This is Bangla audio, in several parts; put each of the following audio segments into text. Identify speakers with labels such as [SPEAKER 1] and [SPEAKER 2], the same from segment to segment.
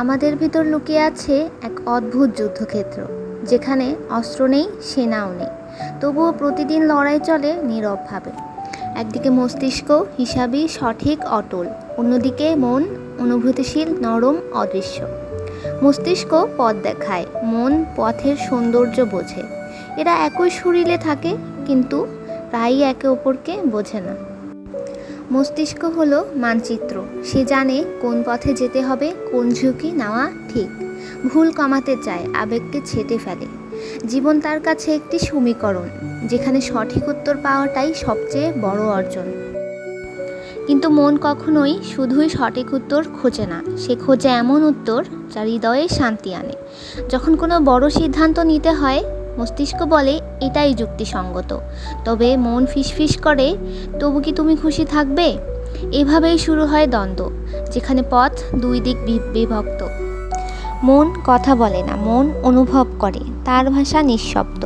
[SPEAKER 1] আমাদের ভিতর লুকিয়ে আছে এক অদ্ভুত যুদ্ধক্ষেত্র, যেখানে অস্ত্র নেই, সেনাও নেই। তবুও প্রতিদিন লড়াই চলে নীরবভাবে। একদিকে মস্তিষ্ক হিসাবই সঠিক, অটল। অন্যদিকে মন অনুভূতিশীল, নরম, অদৃশ্য। মস্তিষ্ক পথ দেখায়, মন পথের সৌন্দর্য বোঝে। এরা একই শরীরে থাকে, কিন্তু প্রায়ই একে অপরকে বোঝে না। মস্তিষ্ক হলো মানচিত্র। সে জানে কোন পথে যেতে হবে, কোন ঝুঁকি নেওয়া ঠিক। ভুল কমাতে চায়, আবেগকে ছেটে ফেলে। জীবন তার কাছে একটি সমীকরণ, যেখানে সঠিক উত্তর পাওয়াটাই সবচেয়ে বড় অর্জন। কিন্তু মন কখনোই শুধুই সঠিক উত্তর খোঁজে না। সে খোঁজে এমন উত্তর, যা হৃদয়ে শান্তি আনে। যখন কোনো বড় সিদ্ধান্ত নিতে হয় মস্তিষ্ক বলে এটাই যুক্তিসঙ্গত। তবে মন ফিসফিস করে, তবু কি তুমি খুশি থাকবে? এভাবেই শুরু হয় দ্বন্দ্ব, যেখানে পথ দুই দিক বিভক্ত। মন কথা বলে না, মন অনুভব করে, তার ভাষা নিঃশব্দ।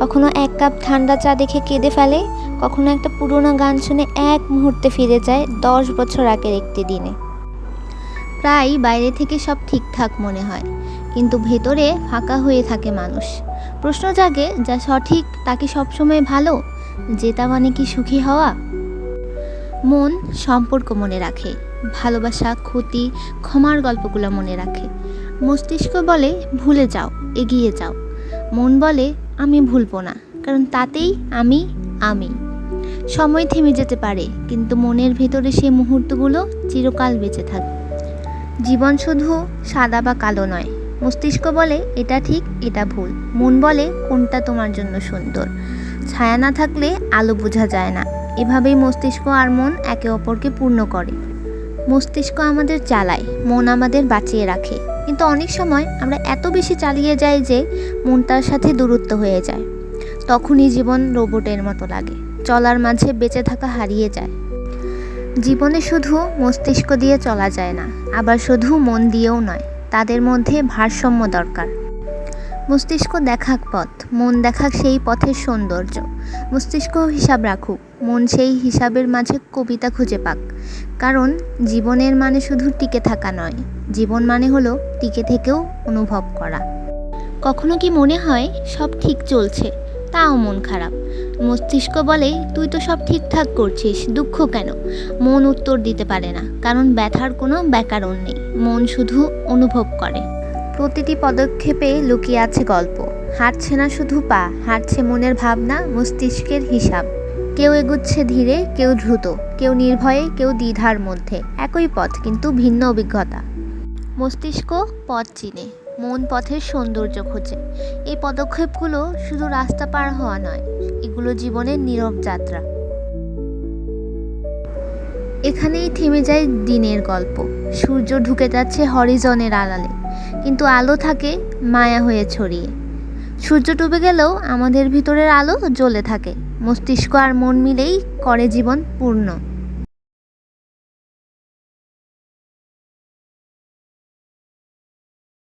[SPEAKER 1] কখনো এক কাপ ঠান্ডা চা দেখে কেঁদে ফেলে, কখনো একটা পুরোনো গান শুনে এক মুহূর্তে ফিরে যায় দশ বছর আগের একটি দিনে। প্রায় বাইরে থেকে সব ঠিকঠাক মনে হয়, কিন্তু ভেতরে ফাঁকা হয়ে থাকে মানুষ। প্রশ্ন জাগে, যা সঠিক, তা কি সবসময় ভালো? জেতা মানে কি সুখী হওয়া? মন সম্পর্ক মনে রাখে, ভালোবাসা, ক্ষতি, ক্ষমার গল্পগুলো মনে রাখে। মস্তিষ্ক বলে, ভুলে যাও, এগিয়ে যাও। মন বলে, আমি ভুলবো না, কারণ তাতেই আমি আমি। সময় থেমে যেতে পারে, কিন্তু মনের ভেতরে সে মুহূর্তগুলো চিরকাল বেঁচে থাকে। জীবন শুধু সাদা বা কালো নয় মস্তিষ্ক বলে, এটা ঠিক, এটা ভুল। মন বলে, কোনটা তোমার জন্য সুন্দর? ছায়া না থাকলে আলো বোঝা যায় না। এভাবেই মস্তিষ্ক আর মন একে অপরকে পূর্ণ করে। মস্তিষ্ক আমাদের চালায়, মন আমাদের বাঁচিয়ে রাখে। কিন্তু অনেক সময় আমরা এত বেশি চালিয়ে যাই যে মনটার সাথে দূরত্ব হয়ে যায়। তখনই জীবন রোবটের মতো লাগে, চলার মাঝে বেঁচে থাকা হারিয়ে যায়। জীবনে শুধু মস্তিষ্ক দিয়ে চলা যায় না, আবার শুধু মন দিয়েও নয়। তাদের মধ্যে ভারসাম্য দরকার। মস্তিষ্ক দেখাক পথ, মন দেখাক সেই পথের সৌন্দর্য। মস্তিষ্ক হিসাব রাখুক, মন সেই হিসাবের মাঝে কবিতা খুঁজে পাক। কারণ জীবনের মানে শুধু টিকে থাকা নয়, জীবন মানে হলো টিকে থেকেও অনুভব করা। কখনো কি মনে হয় সব ঠিক চলছে? তাও মন খারাপ। মস্তিষ্ক বলে, তুই তো সব ঠিকঠাক করছিস, দুঃখ কেন? মন উত্তর দিতে পারে না, কারণ ব্যথার কোনো ব্যাকরণ নেই। মন শুধু অনুভব করে। প্রতিটি পদক্ষেপে লুকিয়ে আছে গল্প। হাঁটছে না শুধু পা, হাঁটছে মনের ভাবনা, মস্তিষ্কের হিসাব। কেউ এগুচ্ছে ধীরে, কেউ দ্রুত, কেউ নির্ভয়ে, কেউ দ্বিধার মধ্যে। একই পথ, কিন্তু ভিন্ন অভিজ্ঞতা। মস্তিষ্ক পথ চিনে। মন পথের সৌন্দর্য খোঁজে। এই পদক্ষেপগুলো শুধু রাস্তা পার হওয়া নয়, এগুলো জীবনের নীরব যাত্রা। এখানেই থেমে যায় দিনের গল্প। সূর্য ঢুকে যাচ্ছে হরিজনের আড়ালে, কিন্তু আলো থাকে মায়া হয়ে ছড়িয়ে। সূর্য ডুবে গেলেও আমাদের ভিতরের আলো জ্বলে থাকে। মস্তিষ্ক আর মন মিলেই করে জীবন পূর্ণ।